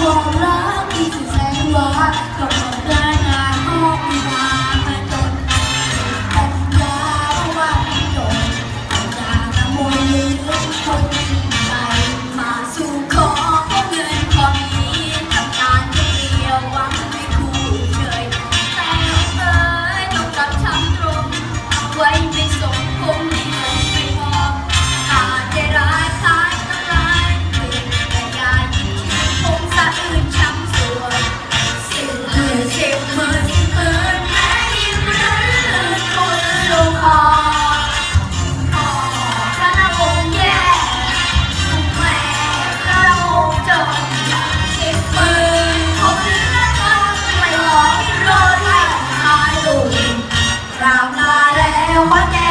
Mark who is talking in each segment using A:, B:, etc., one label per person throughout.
A: ความรัก ร็วป้อนแก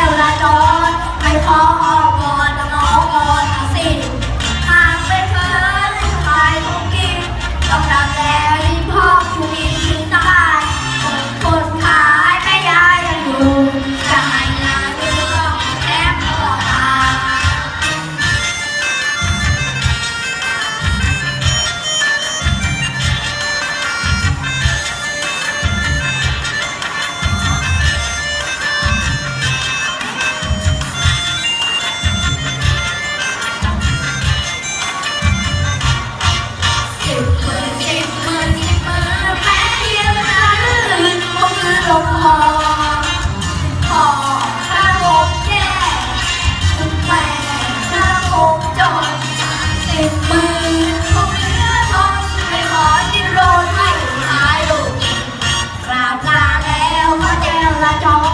A: lá cho